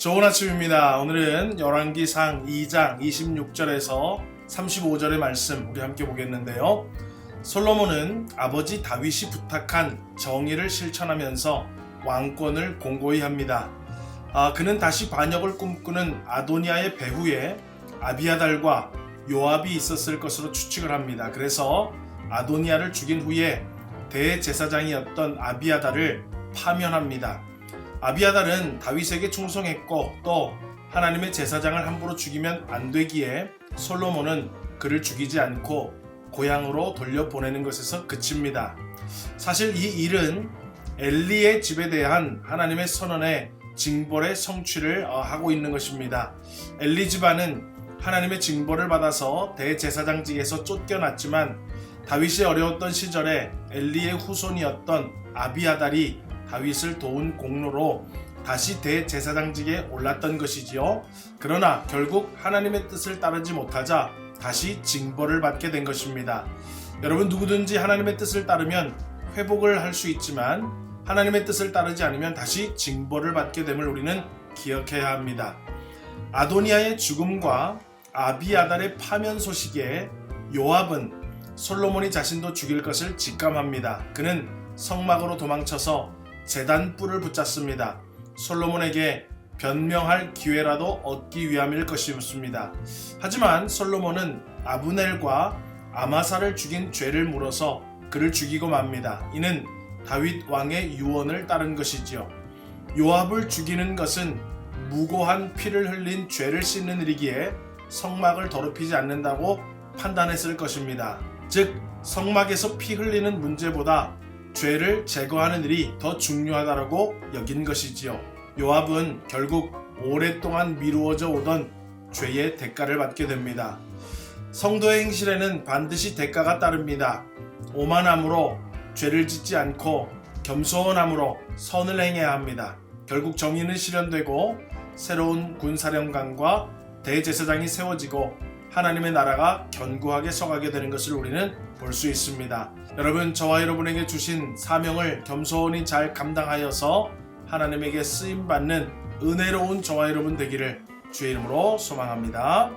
좋은 아침입니다. 오늘은 열왕기상 2장 26절에서 35절의 말씀 우리 함께 보겠는데요. 솔로몬은 아버지 다윗이 부탁한 정의를 실천하면서 왕권을 공고히 합니다. 아, 그는 다시 반역을 꿈꾸는 아도니아의 배후에 아비아달과 요압이 있었을 것으로 추측을 합니다. 그래서 아도니아를 죽인 후에 대제사장이었던 아비아달을 파면합니다. 아비아달은 다윗에게 충성했고 또 하나님의 제사장을 함부로 죽이면 안 되기에 솔로몬은 그를 죽이지 않고 고향으로 돌려보내는 것에서 그칩니다. 사실 이 일은 엘리의 집에 대한 하나님의 선언의 징벌의 성취를 어, 하고 있는 것입니다. 엘리 집안은 하나님의 징벌을 받아서 대제사장직에서 쫓겨났지만 다윗이 어려웠던 시절에 엘리의 후손이었던 아비아달이 다윗을 도운 공로로 다시 대제사장직에 올랐던 것이지요. 그러나 결국 하나님의 뜻을 따르지 못하자 다시 징벌을 받게 된 것입니다. 여러분 누구든지 하나님의 뜻을 따르면 회복을 할 수 있지만 하나님의 뜻을 따르지 않으면 다시 징벌을 받게 됨을 우리는 기억해야 합니다. 아도니아의 죽음과 아비아달의 파면 소식에 요압은 솔로몬이 자신도 죽일 것을 직감합니다. 그는 성막으로 도망쳐서 재단 뿔을 붙잡습니다. 솔로몬에게 변명할 기회라도 얻기 위함일 것이었습니다. 하지만 솔로몬은 아브넬과 아마사를 죽인 죄를 물어서 그를 죽이고 맙니다. 이는 다윗 왕의 유언을 따른 것이지요. 요압을 죽이는 것은 무고한 피를 흘린 죄를 씻는 일이기에 성막을 더럽히지 않는다고 판단했을 것입니다. 즉 성막에서 피 흘리는 문제보다 죄를 제거하는 일이 더 중요하다고 여긴 것이지요. 요압은 결국 오랫동안 미루어져 오던 죄의 대가를 받게 됩니다. 성도의 행실에는 반드시 대가가 따릅니다. 오만함으로 죄를 짓지 않고 겸손함으로 선을 행해야 합니다. 결국 정의는 실현되고 새로운 군사령관과 대제사장이 세워지고 하나님의 나라가 견고하게 서가게 되는 것을 우리는 볼 수 있습니다. 여러분 저와 여러분에게 주신 사명을 겸손히 잘 감당하여서 하나님에게 쓰임 받는 은혜로운 저와 여러분 되기를 주의 이름으로 소망합니다.